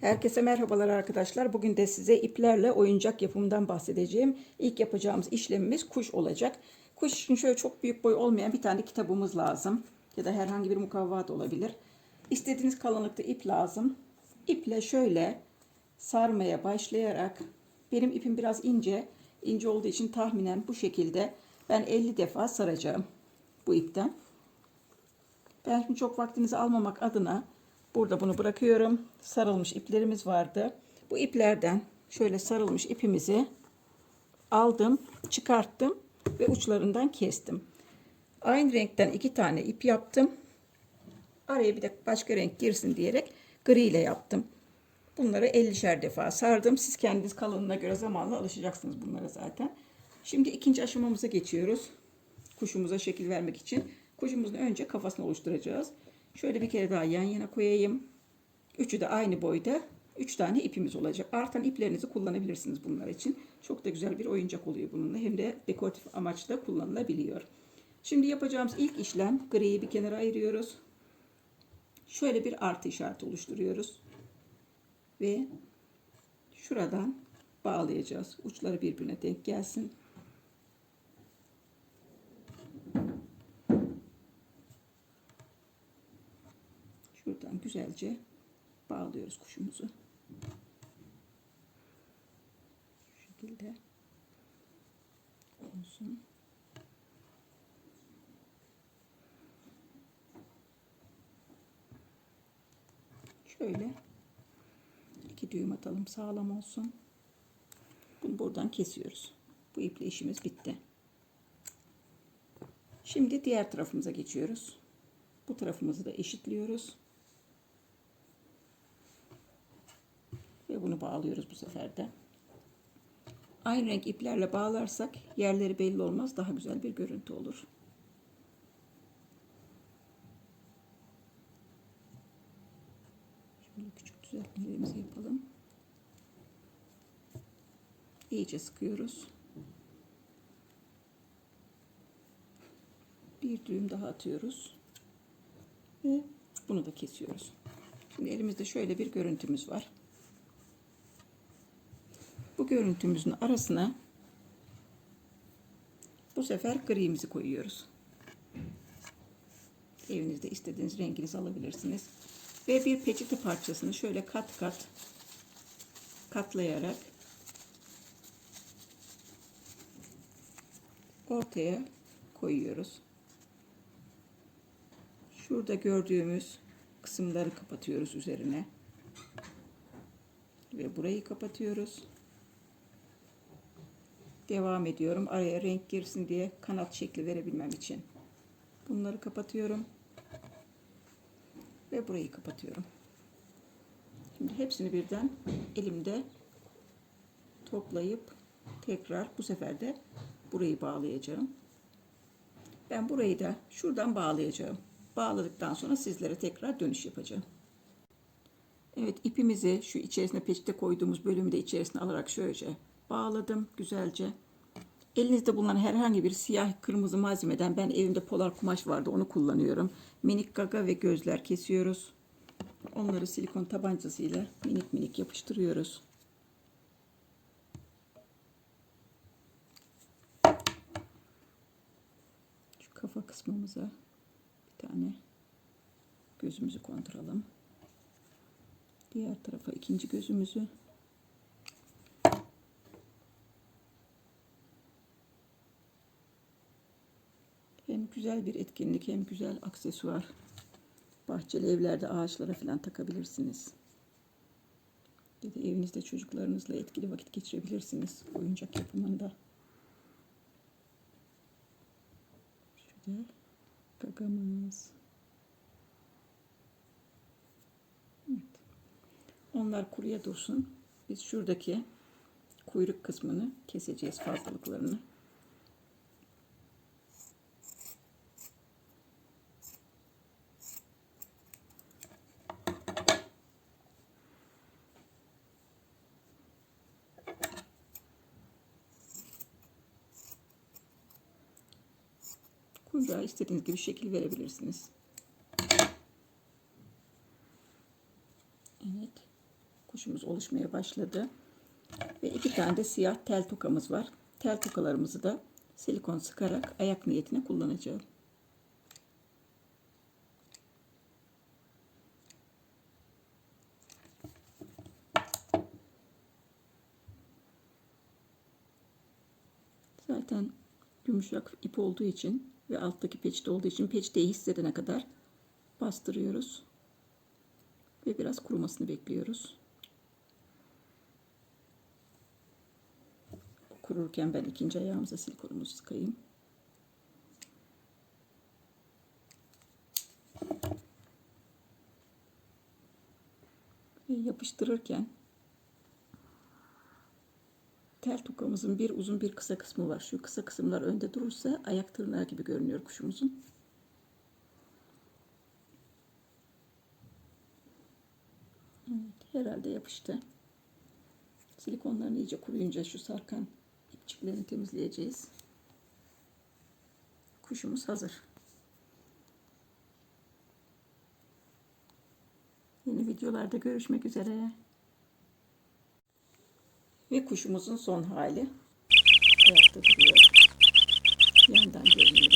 Herkese merhabalar arkadaşlar. Bugün de size iplerle oyuncak yapımından bahsedeceğim. İlk yapacağımız işlemimiz kuş olacak. Kuş için şöyle çok büyük boy olmayan bir tane kitabımız lazım. Ya da herhangi bir mukavva da olabilir. İstediğiniz kalınlıkta ip lazım. İple şöyle sarmaya başlayarak benim ipim biraz ince. ince olduğu için tahminen bu şekilde ben 50 defa saracağım bu ipten. Ben şimdi çok vaktinizi almamak adına burada bunu bırakıyorum. Sarılmış iplerimiz vardı. Bu iplerden şöyle sarılmış ipimizi aldım, çıkarttım ve uçlarından kestim. Aynı renkten iki tane ip yaptım. Araya bir de başka renk girsin diyerek gri ile yaptım. Bunları 50'şer defa sardım. Siz kendiniz kalınlığına göre zamanla alışacaksınız bunlara zaten. Şimdi ikinci aşamamıza geçiyoruz. Kuşumuza şekil vermek için. Kuşumuzun önce kafasını oluşturacağız. Şöyle bir kere daha yan yana koyayım. Üçü de aynı boyda. Üç tane ipimiz olacak. Artan iplerinizi kullanabilirsiniz bunlar için. Çok da güzel bir oyuncak oluyor bununla. Hem de dekoratif amaçla kullanılabiliyor. Şimdi yapacağımız ilk işlem griyi bir kenara ayırıyoruz. Şöyle bir artı işareti oluşturuyoruz. Ve şuradan bağlayacağız. Uçları birbirine denk gelsin. Şuradan güzelce bağlıyoruz kuşumuzu. Şu şekilde olsun. Şöyle iki düğüm atalım sağlam olsun. Bunu buradan kesiyoruz. Bu iple işimiz bitti. Şimdi diğer tarafımıza geçiyoruz. Bu tarafımızı da eşitliyoruz. Bunu bağlıyoruz bu sefer de. Aynı renk iplerle bağlarsak yerleri belli olmaz. Daha güzel bir görüntü olur. Şöyle küçük düzeltmelerimizi yapalım. İyice sıkıyoruz. Bir düğüm daha atıyoruz. Ve bunu da kesiyoruz. Şimdi elimizde şöyle bir görüntümüz var. Bu görüntümüzün arasına bu sefer grimizi koyuyoruz. Evinizde istediğiniz renginizi alabilirsiniz. Ve bir peçete parçasını şöyle kat kat katlayarak ortaya koyuyoruz. Şurada gördüğümüz kısımları kapatıyoruz üzerine. Ve burayı kapatıyoruz. Devam ediyorum. Araya renk girsin diye kanat şekli verebilmem için. Bunları kapatıyorum. Ve burayı kapatıyorum. Şimdi hepsini birden elimde toplayıp tekrar bu sefer de burayı bağlayacağım. Ben burayı da şuradan bağlayacağım. Bağladıktan sonra sizlere tekrar dönüş yapacağım. Evet ipimizi şu içerisine peçete koyduğumuz bölümü de içerisine alarak şöyle bağladım güzelce. Elinizde bulunan herhangi bir siyah kırmızı malzemeden ben evimde polar kumaş vardı onu kullanıyorum. Minik gaga ve gözler kesiyoruz. Onları silikon tabancasıyla minik minik yapıştırıyoruz. Şu kafa kısmımıza bir tane gözümüzü konduralım. Diğer tarafa ikinci gözümüzü Hem güzel bir etkinlik hem güzel aksesuar. Bahçeli evlerde ağaçlara falan takabilirsiniz. Ya da evinizde çocuklarınızla etkili vakit geçirebilirsiniz oyuncak yapımında. Şurada gagamız. Evet. Onlar kuruya dursun. Biz şuradaki kuyruk kısmını keseceğiz fazlalıklarını. Kuyruğa istediğiniz gibi şekil verebilirsiniz. Evet. Kuşumuz oluşmaya başladı. Ve iki tane de siyah tel tokamız var. Tel tokalarımızı da silikon sıkarak ayak niyetine kullanacağım. Zaten yumuşak ip olduğu için ve alttaki peçete olduğu için peçeteyi hissedene kadar bastırıyoruz. Ve biraz kurumasını bekliyoruz. Kururken ben ikinci ayağımıza silikonumuzu sıkayım. Ve yapıştırırken tel tokamızın bir uzun bir kısa kısmı var. Şu kısa kısımlar önde durursa ayak tırnağı gibi görünüyor kuşumuzun. Evet, herhalde yapıştı. Silikonların iyice kuruyunca şu sarkan ipçiklerini temizleyeceğiz. Kuşumuz hazır. Yeni videolarda görüşmek üzere. Ve kuşumuzun son hali ayakta duruyor. Yandan görünüyor.